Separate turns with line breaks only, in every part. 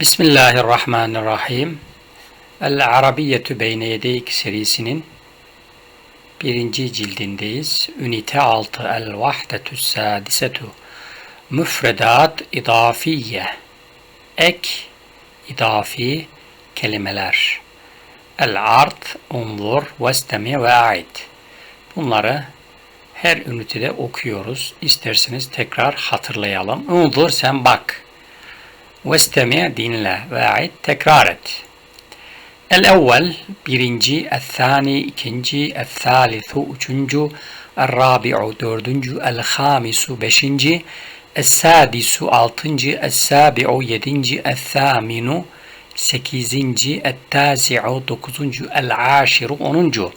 Bismillahirrahmanirrahim. El Arabiyyetü Beyne Yedeyk serisinin birinci cildindeyiz. Ünite 6 El Vahdetü Sadisetu Müfredat İdafiye Ek İdafi kelimeler El Art Unzur Vestemi ve Ait Bunları her ünitede okuyoruz. İsterseniz tekrar hatırlayalım. Unzur sen bak. Vestemi dinle ve ait tekrar et. El evvel birinci, el thani ikinci, el thalithu üçüncü, el rabi'u dördüncü, el hamisu beşinci, el sadisu altıncı, el sabi'u yedinci, el thaminu sekizinci, el tasi'u dokuzuncu, el aşiru onuncu.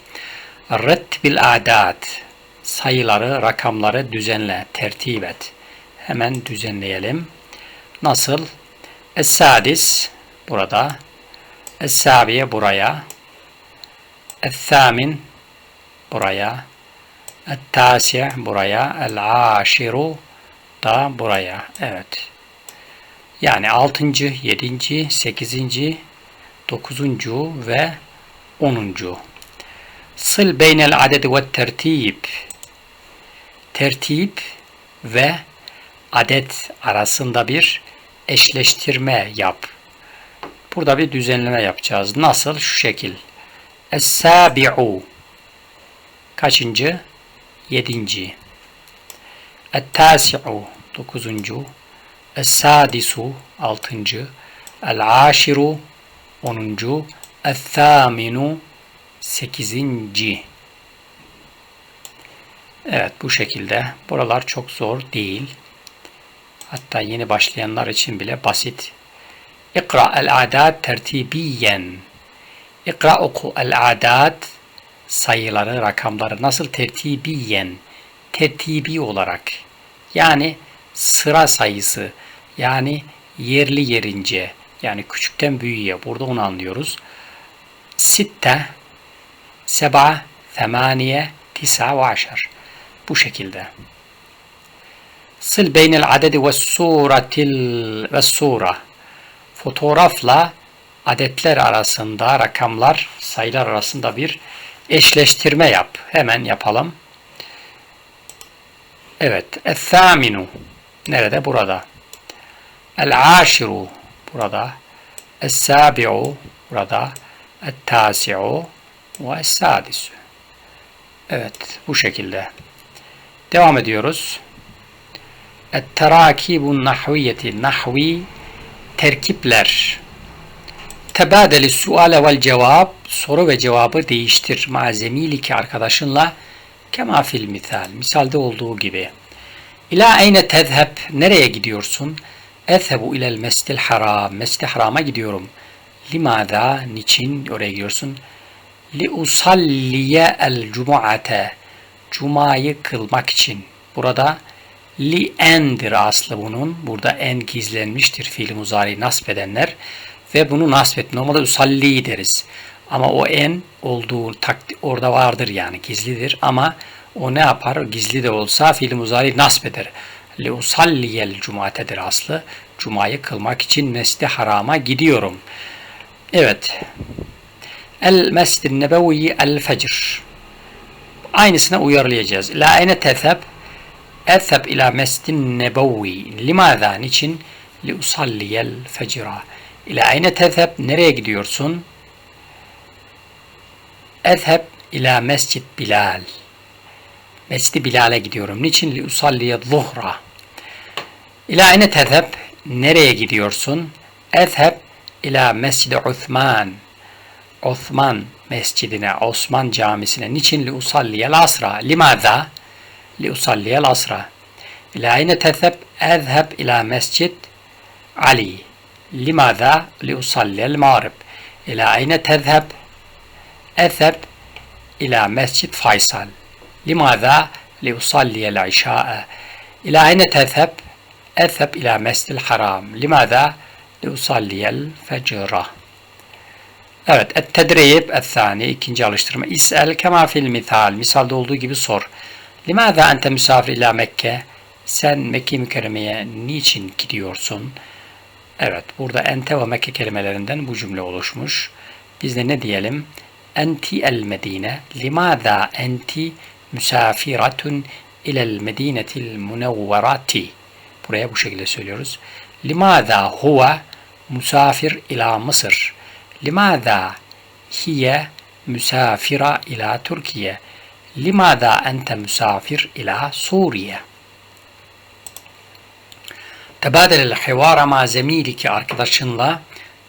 Retbil adat sayıları, rakamları düzenle, tertip et. Hemen düzenleyelim. Nasıl? Es-sadis burada. Es-sabiye buraya. Es-samin buraya. Et-tasi buraya. El-aşiru da buraya. Evet. Yani 6. 7. 8. 9. ve 10. Sıl beynel adedi ve tertib. Tertip ve adet arasında bir eşleştirme yap. Burada bir düzenleme yapacağız. Nasıl? Şu şekil. Es-sabi'u kaçıncı? Yedinci. Et-tasi'u dokuzuncu. Es-sadisu altıncı. El-aşiru onuncu. Es-thaminu sekizinci. Evet bu şekilde. Buralar çok zor değil. Hatta yeni başlayanlar için bile basit. İkra el-adat tertibiyen. İkra oku el-adat sayıları, rakamları nasıl tertibiyen? Tertibi olarak. Yani sıra sayısı. Yani yerli yerince. Yani küçükten büyüğe. Burada onu anlıyoruz. Sitte, seba, temaniye, tisa ve aşar. Bu şekilde. Sil beynel adedi ve suratil ve sura. Fotoğrafla adetler arasında, rakamlar, sayılar arasında bir eşleştirme yap. Hemen yapalım. Evet. Es-saminu. Nerede? Burada. El-aşiru. Burada. Es-sabi'u. Burada. Et-tasi'u. Ve es-sadisu. Evet. Bu şekilde. Devam ediyoruz. Et-terakibun nahviyeti nahvi terkipler. Tebadeli suale vel cevap soru ve cevabı değiştir. Malzemiliki arkadaşınla kema fil misal. Misalde olduğu gibi. İla eyne tezheb nereye gidiyorsun? Ezhebu ilel mestil haram. Mescid harama gidiyorum. Limada niçin oraya gidiyorsun? Li usalliye el cumuate. Cumayı kılmak için. Burada li endir aslı bunun. Burada en gizlenmiştir fiil muzari nasp edenler. Ve bunu nasp et. Normalde usalli deriz. Ama o en olduğu takdi orada vardır yani gizlidir. Ama o ne yapar? Gizli de olsa fiil muzari nasp eder. Li usalliyel cumatedir aslı. Cumayı kılmak için mescid harama gidiyorum. Evet. El mescid nebevi el fecr. Aynısına uyarlayacağız. La ene tezheb Ezheb ila mesdin nebevi. Limaza? Niçin? Li usalliyel fecra. İla ayne tezheb? Nereye gidiyorsun? Ezheb ila mescid Bilal. Mescid Bilal'e gidiyorum. Niçin? Li usalliye zuhra. İla ayne tezheb? Nereye gidiyorsun? Ezheb ila mescid Uthman. Osman mescidine, Osman camisine. Niçin? Li usalliyel asra. Limaza? لأصلي العصر إلى أين تذهب؟ أذهب إلى مسجد علي لماذا؟ لأصلي المغرب إلى أين تذهب؟ أذهب إلى مسجد فيصل لماذا؟ لأصلي العشاء إلى أين تذهب؟ أذهب إلى مسجد الحرام لماذا؟ لأصلي الفجر Evet, et-tedrib et-thani ikinci alıştırma. İs'el kema fil misal. Misalde olduğu gibi sor. Limaza ente misafir ila Mekke? Sen Mekke mükerremeye niçin gidiyorsun? Evet, burada ente ve Mekke kelimelerinden bu cümle oluşmuş. Biz de ne diyelim? Enti el Medine. Limada enti müsafiratun ilel medinetil munevverati. Buraya bu şekilde söylüyoruz. Limada huve musafir ila Mısır. Limada hiye müsafira ila Türkiye. Limada ente müsafir ila Suriye. Tebadel hivara ma zemiliki arkadaşınla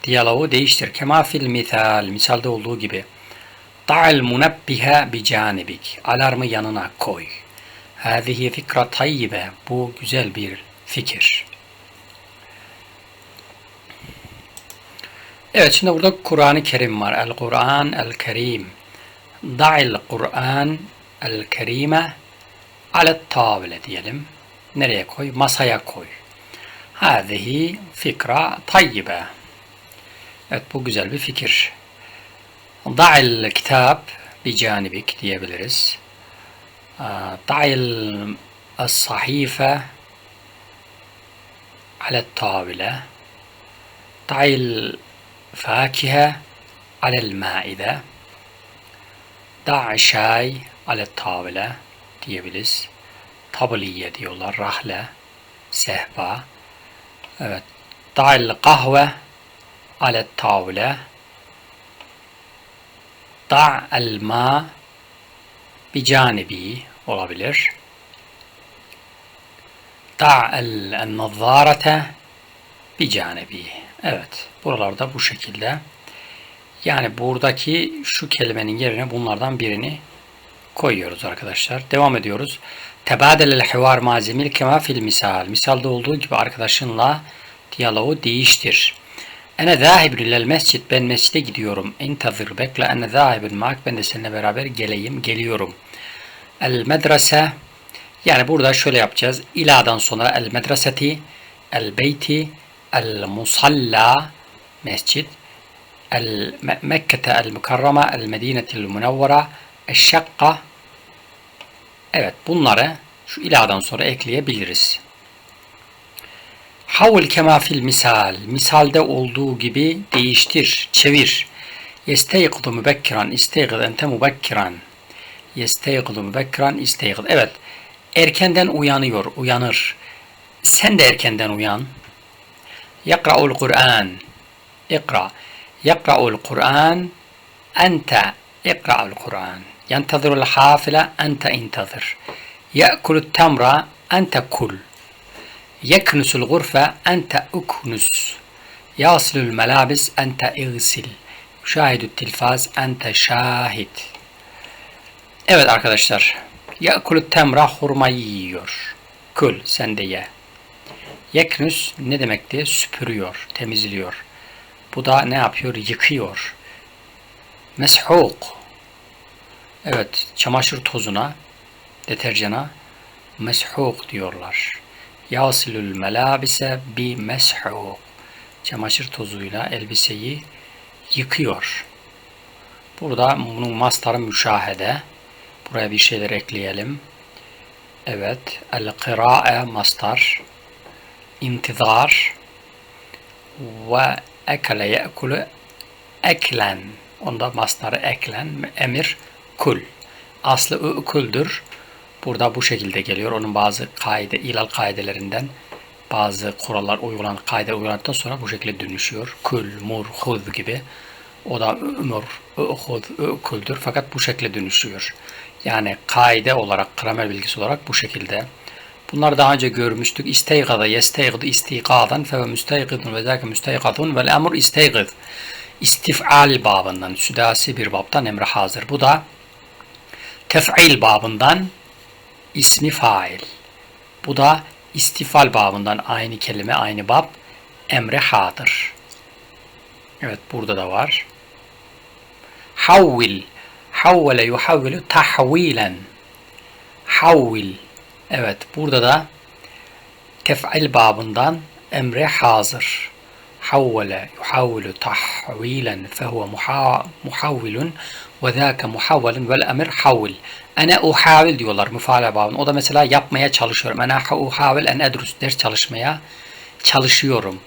diyaloğu değiştir. Kema fil misal. Misalde olduğu gibi. Da'al munebbihe bi canibik. Alarmı yanına koy. Hâzihi fikra tayyibe. Bu güzel bir fikir. Evet şimdi burada Kur'an-ı Kerim var. El-Kur'an el-Kerim. Da'il Kur'an el kerime alet tavile diyelim. Nereye koy? Masaya koy. Hâzihi fikra tayyibe. Evet bu güzel bir fikir. Da'il kitap bir canibik diyebiliriz. Da'il sahife alet tavile. Da'il fakihe alel maide. Da'a şey alet tavile diyebiliriz. Tabliye diyorlar. Rahle, sehpa. Evet. Da'il kahve alet tavile. Da'el ma bir canibi olabilir. Da'el nazzarete bir canibi. Evet. Buralarda bu şekilde yani buradaki şu kelimenin yerine bunlardan birini koyuyoruz arkadaşlar. Devam ediyoruz. Tebadelel hivar mazemil kema fil misal. Misalde olduğu gibi arkadaşınla diyaloğu değiştir. Ene zahibun lel mescid. Ben mescide gidiyorum. İntazir bekle. Ene zahibun mak. Ben de seninle beraber geleyim. Geliyorum. El medrese. Yani burada şöyle yapacağız. İla'dan sonra el medreseti, el beyti, el musalla, mescid, el Mekke'te el mükerreme, el medinetil münevvera, el şakka. Evet bunları şu iladan sonra ekleyebiliriz. Havl kema fil misal. Misalde olduğu gibi değiştir, çevir. Yesteyqdu mübekkiran, isteyqid ente mübekkiran. Yesteyqdu mübekkiran, isteyqid. Evet, erkenden uyanıyor, uyanır. Sen de erkenden uyan. Yakra'ul Kur'an. İkra. Yakra'ul Kur'an. Ente ikra'ul Kur'an. Yentazirul hafile. Ente intazir. Ye'kulul temra. Ente kul. Yeknusul gurfe. Ente uknus. Yasilul melabis. Ente igsil. Şahidü tilfaz. Ente şahid. Evet arkadaşlar. Ya'kulu temra hurmayı yiyor. Kul sen de ye. Yeknüs ne demekti? Süpürüyor, temizliyor. Bu da ne yapıyor? Yıkıyor. Meshuk. Evet, çamaşır tozuna, deterjana meshuk diyorlar. Yasilül melabise bi meshuk. Çamaşır tozuyla elbiseyi yıkıyor. Burada bunun mastarı müşahede. Buraya bir şeyler ekleyelim. Evet. El-kıra'e mastar. İntizar. Ve ekele ye'kulu eklen. Onda mastarı eklen. Emir kul. Aslı ükuldür. Burada bu şekilde geliyor. Onun bazı kaide, ilal kaidelerinden bazı kurallar uygulan, kaide uygulandıktan sonra bu şekilde dönüşüyor. Kul, mur, hud gibi. O da ömür, uhud, ukuldür. Fakat bu şekilde dönüşüyor. Yani kaide olarak, gramer bilgisi olarak bu şekilde. Bunları daha önce görmüştük. İsteygada, yesteygid, istikadan fe müsteygidun ve zâke müsteygidun vel emr isteygid. İstif'al babından, südasi bir babdan emre hazır. Bu da tef'il babından ismi fail. Bu da istifal babından aynı kelime, aynı bab emre hadır. Evet burada da var. Havvil Havvele yuhavvilu tahvilen. Havvil. Evet burada da tef'il babından emre hazır. Havvele yuhavvilu tahvilen fehuve muhavvilun ve zâke muhavvelun vel emir havvil. Ene uhavil diyorlar müfaale babında. O da mesela yapmaya çalışıyorum. Ene uhavil en edrus ders çalışmaya çalışıyorum.